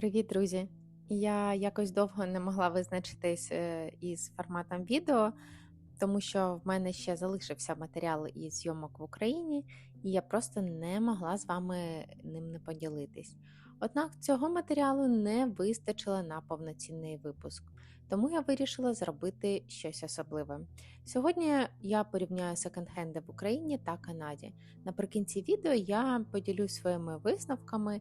Привіт, друзі! Я якось довго не могла визначитись е, із форматом відео, тому що в мене ще залишився матеріал із зйомок в Україні, і я просто не могла з вами ним не поділитись. Однак цього матеріалу не вистачило на повноцінний випуск, тому я вирішила зробити щось особливе. Сьогодні я порівняю секонд-хенди в Україні та Канаді. Наприкінці відео я поділюсь своїми висновками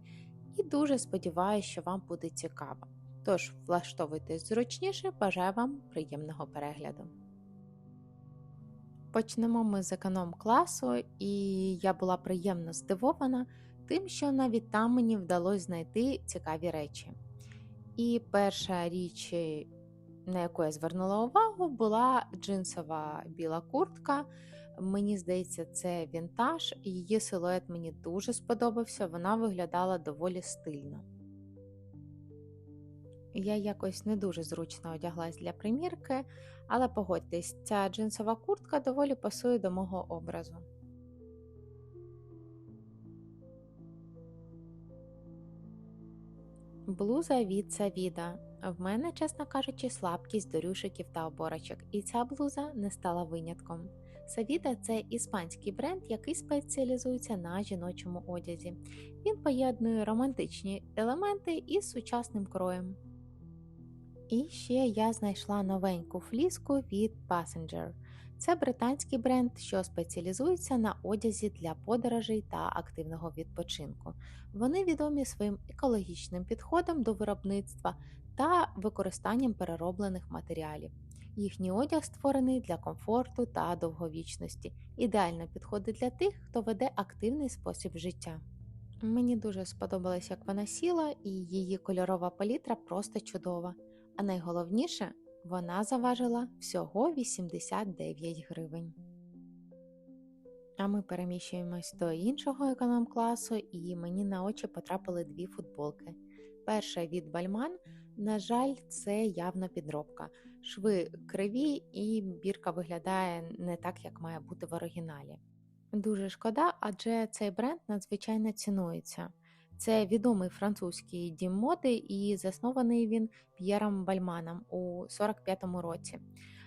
і дуже сподіваюся, що вам буде цікаво. Тож, влаштовуйтесь зручніше, бажаю вам приємного перегляду. Почнемо ми з економ класу, і я була приємно здивована тим, що навіть там мені вдалося знайти цікаві речі. І перша річ, на яку я звернула увагу, була джинсова біла куртка. Мені здається, це вінтаж, її силует мені дуже сподобався, вона виглядала доволі стильно. Я якось не дуже зручно одяглась для примірки, але погодьтесь, ця джинсова куртка доволі пасує до мого образу. Блуза від Савіда. В мене, чесно кажучи, слабкість до рюшиків та оборочок, і ця блуза не стала винятком. Савіда це іспанський бренд, який спеціалізується на жіночому одязі. Він поєднує романтичні елементи із сучасним кроєм. І ще я знайшла новеньку фліску від Passenger. Це британський бренд, що спеціалізується на одязі для подорожей та активного відпочинку. Вони відомі своїм екологічним підходом до виробництва та використанням перероблених матеріалів. Їхній одяг створений для комфорту та довговічності, ідеально підходить для тих, хто веде активний спосіб життя. Мені дуже сподобалось, як вона сіла, і її кольорова палітра просто чудова. А найголовніше, вона заважила всього 89 гривень. А ми переміщуємось до іншого економ-класу, і мені на очі потрапили дві футболки. Перша від Бальман, на жаль, це явно підробка. Шви криві, і бірка виглядає не так, як має бути в оригіналі. Дуже шкода, адже цей бренд надзвичайно цінується. Це відомий французький дім моди і заснований він П'єром Бальманом у 45-му році.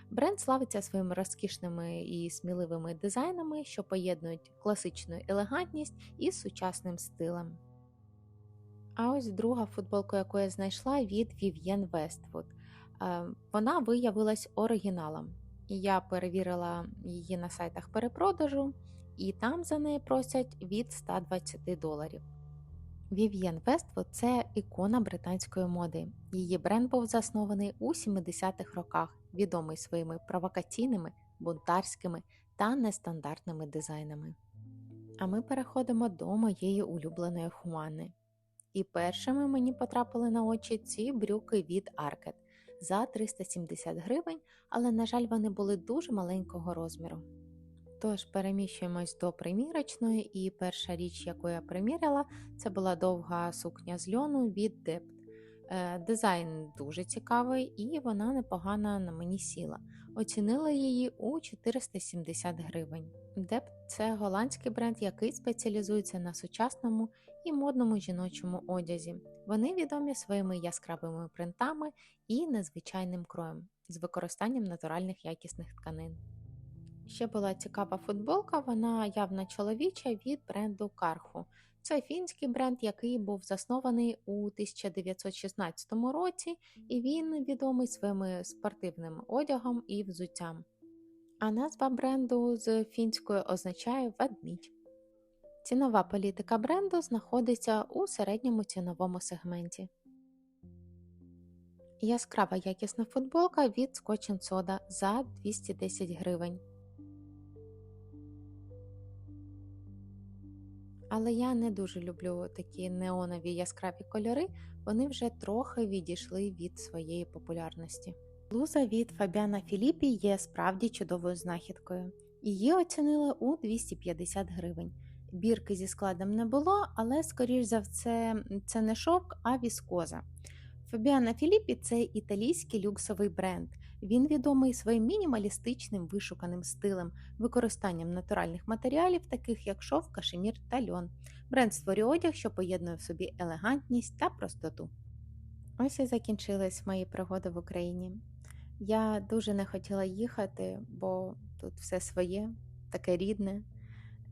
Бренд славиться своїми розкішними і сміливими дизайнами, що поєднують класичну елегантність із сучасним стилем. А ось друга футболка, яку я знайшла від Vivienne Westwood. Вона виявилась оригіналом. Я перевірила її на сайтах перепродажу, і там за неї просять від 120 доларів. Vivienne Westwood – це ікона британської моди. Її бренд був заснований у 70-х роках, відомий своїми провокаційними, бунтарськими та нестандартними дизайнами. А ми переходимо до моєї улюбленої Хуани. І першими мені потрапили на очі ці брюки від Arket за 370 гривень, але, на жаль, вони були дуже маленького розміру. Тож переміщуємось до примірочної, і перша річ, яку я приміряла, це була довга сукня з льону від. Е, дизайн дуже цікавий, і вона непогано на мені сіла. Оцінила її у 470 гривень. Dept – це голландський бренд, який спеціалізується на сучасному і модному жіночому одязі. Вони відомі своїми яскравими принтами і незвичайним кроєм з використанням натуральних якісних тканин. Ще була цікава футболка, вона явно чоловіча від бренду Карху. Це фінський бренд, який був заснований у 1916 році, і він відомий своїм спортивним одягом і взуттям. А назва бренду з фінською означає ведмідь. Цінова політика бренду знаходиться у середньому ціновому сегменті. Яскрава якісна футболка від Scotch Soda за 210 гривень. Але я не дуже люблю такі неонові яскраві кольори, вони вже трохи відійшли від своєї популярності. Блуза від Фабіана Філіппі є справді чудовою знахідкою. Її оцінили у 250 гривень. Бірки зі складом не було, але, скоріш за все, це не шовк, а віскоза. Фабіана Філіппі це італійський люксовий бренд. Він відомий своїм мінімалістичним вишуканим стилем, використанням натуральних матеріалів, таких як шов, кашемір та льон. Бренд створює одяг, що поєднує в собі елегантність та простоту. Ось і закінчились мої пригоди в Україні. Я дуже не хотіла їхати, бо тут все своє, таке рідне.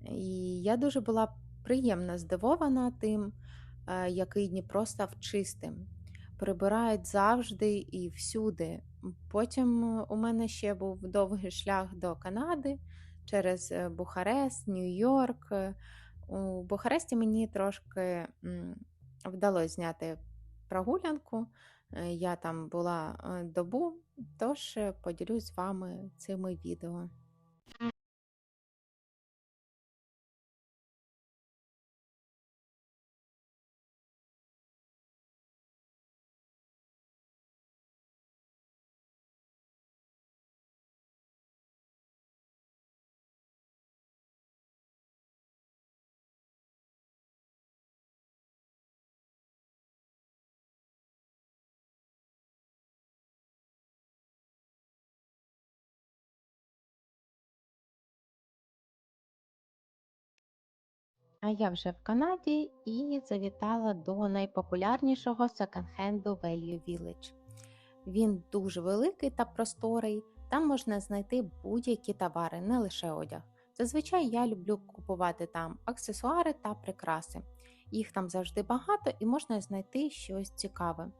І я дуже була приємно здивована тим, е, який Дніпро став чистим. Прибирають завжди і всюди. Потім е, у мене ще був довгий шлях до Канади через е, Бухарест, Нью-Йорк. У Бухаресті мені трошки вдалося зняти прогулянку. Е, Я там була е, добу, тож поділюсь з вами цими відео. А я вже в Канаді і завітала до найпопулярнішого секонд-хенду Value Village. Він дуже великий та просторий, там можна знайти будь-які товари, не лише одяг. Зазвичай я люблю купувати там аксесуари та прикраси. Їх там завжди багато і можна знайти щось цікаве.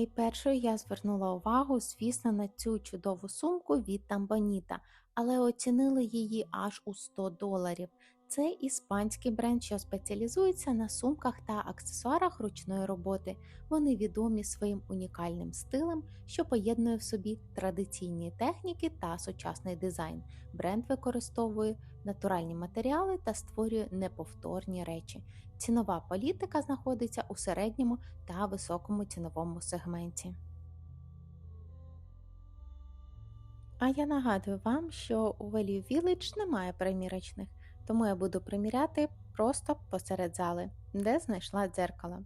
І першою я звернула увагу, звісно, на цю чудову сумку від Тамбоніта, але оцінили її аж у 100 доларів. Це іспанський бренд, що спеціалізується на сумках та аксесуарах ручної роботи. Вони відомі своїм унікальним стилем, що поєднує в собі традиційні техніки та сучасний дизайн. Бренд використовує натуральні матеріали та створює неповторні речі. Цінова політика знаходиться у середньому та високому ціновому сегменті. А я нагадую вам, що у Value Village немає примірочних, тому я буду приміряти просто посеред зали, де знайшла дзеркало.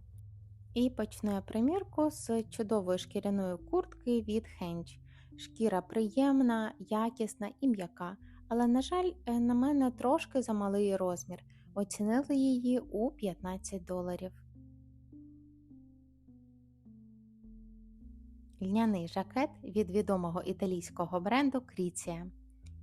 І почну я примірку з чудової шкіряної куртки від Henge. Шкіра приємна, якісна і м'яка, але, на жаль, е, на мене трошки замалий розмір. Оцінили її у 15 доларів. Льняний жакет від відомого італійського бренду Кріція.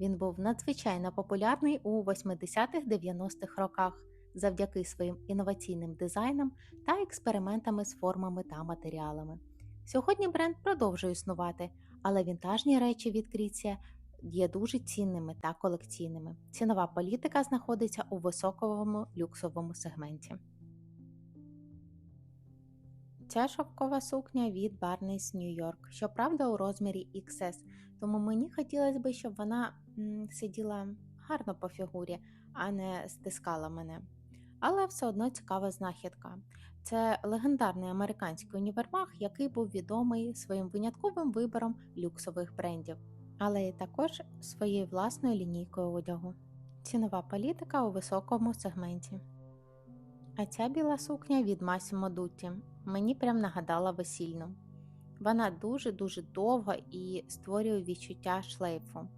Він був надзвичайно популярний у 80-х-90-х роках завдяки своїм інноваційним дизайнам та експериментами з формами та матеріалами. Сьогодні бренд продовжує існувати, але вінтажні речі від Кріція є дуже цінними та колекційними. Цінова політика знаходиться у високовому люксовому сегменті. Ця шовкова сукня від Barneys New York, щоправда, у розмірі XS, тому мені хотілося б, щоб вона сиділа гарно по фігурі, а не стискала мене. Але все одно цікава знахідка. Це легендарний американський універмаг, який був відомий своїм винятковим вибором люксових брендів, але й також своєю власною лінійкою одягу. Цінова політика у високому сегменті. А ця біла сукня від Massimo Dutti мені прям нагадала весільну. Вона дуже-дуже довга і створює відчуття шлейфу.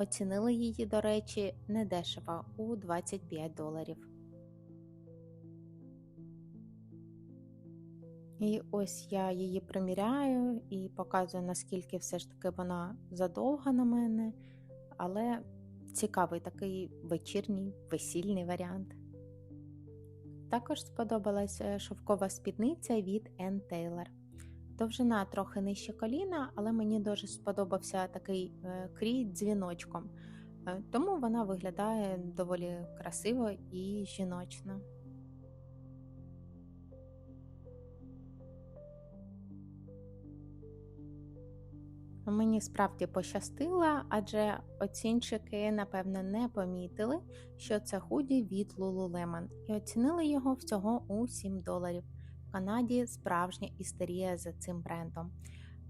Оцінили її, до речі, недешево у 25 доларів. І ось я її приміряю і показую, наскільки все ж таки вона задовга на мене, але цікавий такий вечірній весільний варіант. Також сподобалась е, шовкова спідниця від Ann Taylor. Довжина трохи нижче коліна, але мені дуже сподобався такий е, крій дзвіночком, Е, тому вона виглядає доволі красиво і жіночно. Мені справді пощастило, адже оцінщики, напевно, не помітили, що це худі від Lululemon і оцінили його всього у 7 доларів. Канаді справжня істерія за цим брендом.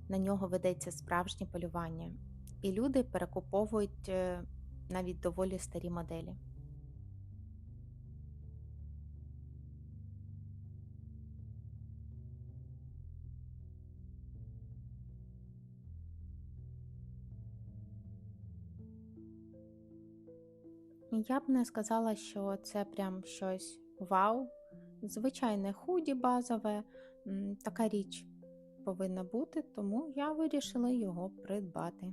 На нього ведеться справжнє полювання, і люди перекуповують е, навіть доволі старі моделі. Я б не сказала, що це прям щось вау. Звичайне худі базове, така річ повинна бути, тому я вирішила його придбати.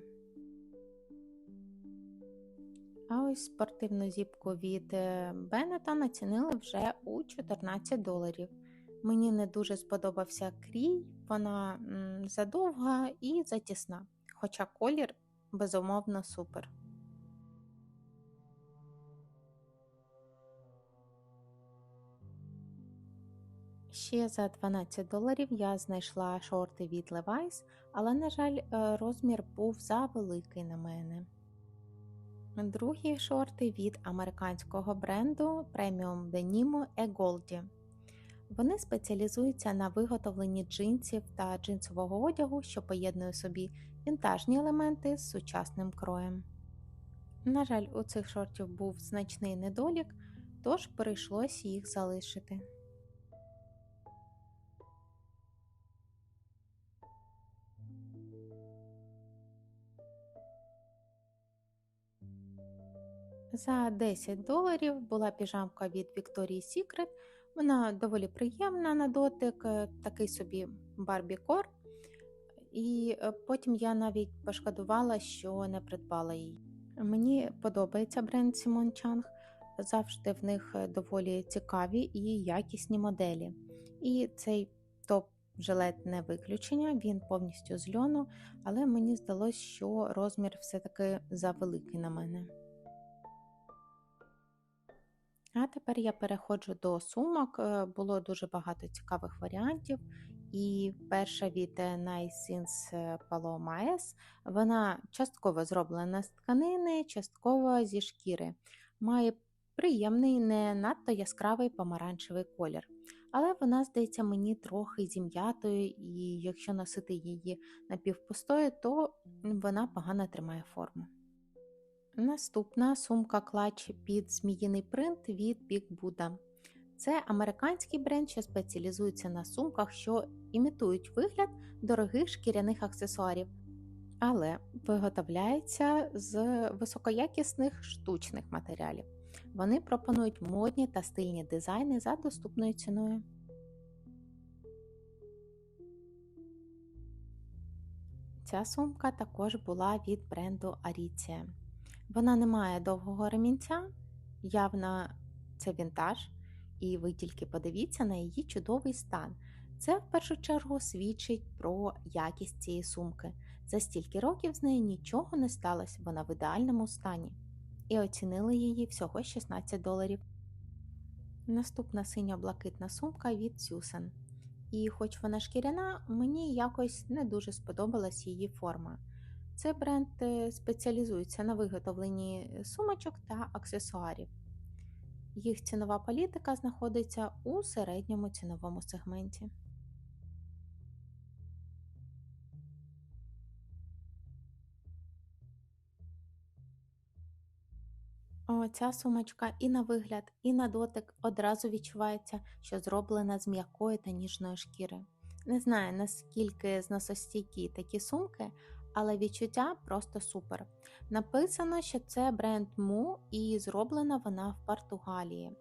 А ось спортивну зіпку від е, Беннета націнили вже у 14 доларів. Мені не дуже сподобався крій, вона задовга і затісна, хоча колір безумовно супер. Ще за 12 доларів я знайшла шорти від Levi's, але, на жаль, е, розмір був завеликий на мене. Другі шорти від американського бренду Premium Denim E Goldie. Вони спеціалізуються на виготовленні джинсів та джинсового одягу, що поєднує собі вінтажні елементи з сучасним кроєм. На жаль, у цих шортів був значний недолік, тож прийшлось їх залишити. За 10 доларів була піжамка від Victoria's Secret. Вона доволі приємна на дотик, е, такий собі барбікор. І е, потім я навіть пошкодувала, що не придбала її. Мені подобається бренд Chang. Завжди в них е, доволі цікаві і якісні моделі. І цей топ жилет не виключення, він повністю з льону, але мені здалося, що розмір все-таки завеликий на мене. А тепер я переходжу до сумок. Е, Було дуже багато цікавих варіантів. І перша від е, Nice е, Paloma S, вона частково зроблена з тканини, частково зі шкіри. Має приємний, не надто яскравий помаранчевий колір. Але вона, здається, мені трохи зім'ятою, і якщо носити її напівпустою, то вона погано тримає форму. Наступна сумка клач під зміїний принт від Big Buddha. Це американський бренд, що спеціалізується на сумках, що імітують вигляд дорогих шкіряних аксесуарів, але виготовляються з високоякісних штучних матеріалів. Вони пропонують модні та стильні дизайни за доступною ціною. Ця сумка також була від бренду Aritzia. Вона не має довгого ремінця, явно це вінтаж, і ви тільки подивіться на її чудовий стан. Це в першу чергу свідчить про якість цієї сумки. За стільки років з нею нічого не сталося, вона в ідеальному стані. І оцінили її всього 16 доларів. Наступна синьо-блакитна сумка від Susan. І хоч вона шкіряна, мені якось не дуже сподобалась її форма. Це бренд е, спеціалізується на виготовленні сумочок та аксесуарів. Їх цінова політика знаходиться у середньому ціновому сегменті. О, ця сумочка і на вигляд, і на дотик одразу відчувається, що зроблена з м'якої та ніжної шкіри. Не знаю, наскільки зносостійкі такі сумки, але відчуття просто супер. Написано, що це бренд Му і зроблена вона в Португалії.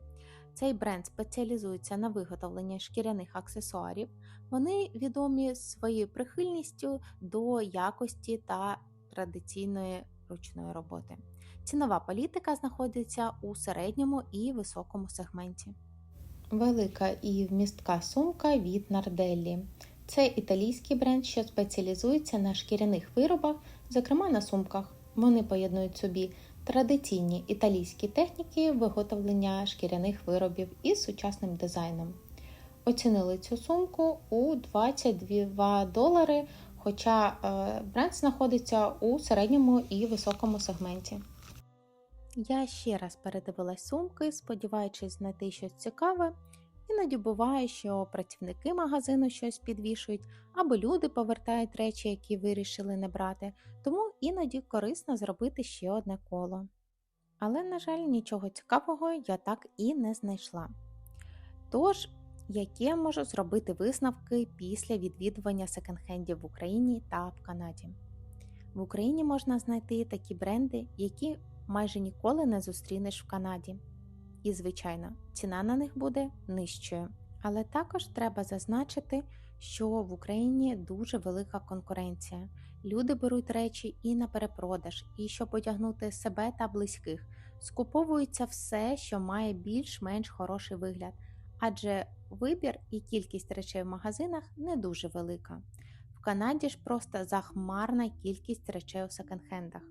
Цей бренд спеціалізується на виготовленні шкіряних аксесуарів. Вони відомі своєю прихильністю до якості та традиційної ручної роботи. Цінова політика знаходиться у середньому і високому сегменті. Велика і вмістка сумка від Нарделлі. Це італійський бренд, що спеціалізується на шкіряних виробах, зокрема на сумках. Вони поєднують собі традиційні італійські техніки виготовлення шкіряних виробів із сучасним дизайном. Оцінили цю сумку у 22 долари, хоча е, бренд знаходиться у середньому і високому сегменті. Я ще раз передивилась сумки, сподіваючись знайти щось цікаве. Іноді буває, що працівники магазину щось підвішують, або люди повертають речі, які вирішили не брати, тому іноді корисно зробити ще одне коло. Але, на жаль, нічого цікавого я так і не знайшла. Тож, які можу зробити висновки після відвідування секонд-хендів в Україні та в Канаді? В Україні можна знайти такі бренди, які майже ніколи не зустрінеш в Канаді. І, звичайно, ціна на них буде нижчою. Але також треба зазначити, що в Україні дуже велика конкуренція. Люди беруть речі і на перепродаж, і щоб одягнути себе та близьких. Скуповується все, що має більш-менш хороший вигляд, адже вибір і кількість речей в магазинах не дуже велика. В Канаді ж просто захмарна кількість речей у секонд-хендах,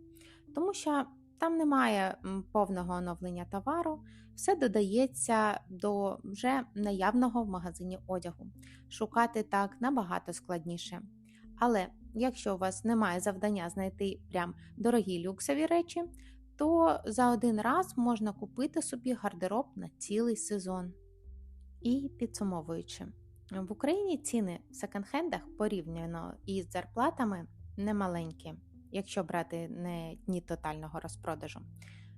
тому що там немає повного оновлення товару, все додається до вже наявного в магазині одягу. Шукати так набагато складніше. Але якщо у вас немає завдання знайти прям дорогі люксові речі, то за один раз можна купити собі гардероб на цілий сезон. І підсумовуючи, в Україні ціни в секонд-хендах порівняно із зарплатами немаленькі, якщо брати не дні тотального розпродажу.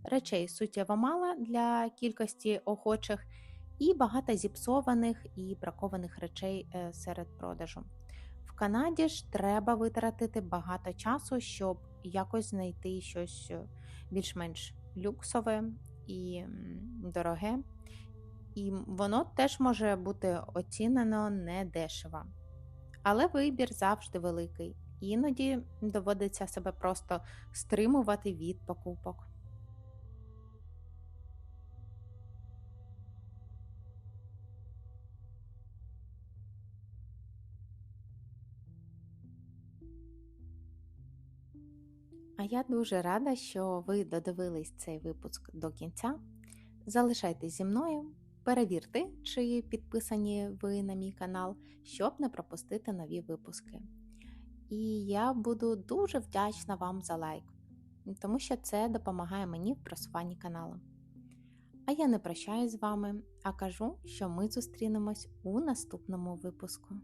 Речей суттєво мало для кількості охочих, і багато зіпсованих і бракованих речей е, серед продажу. В Канаді ж треба витратити багато часу, щоб якось знайти щось е, більш-менш люксове і дороге. І воно теж може бути оцінено недешево. Але вибір завжди великий. Іноді доводиться себе просто стримувати від покупок. А я дуже рада, що ви додивились цей випуск до кінця. Залишайтесь зі мною, перевірте, чи підписані ви на мій канал, щоб не пропустити нові випуски. І я буду дуже вдячна вам за лайк, тому що це допомагає мені в просуванні каналу. А я не прощаюсь з вами, а кажу, що ми зустрінемось у наступному випуску.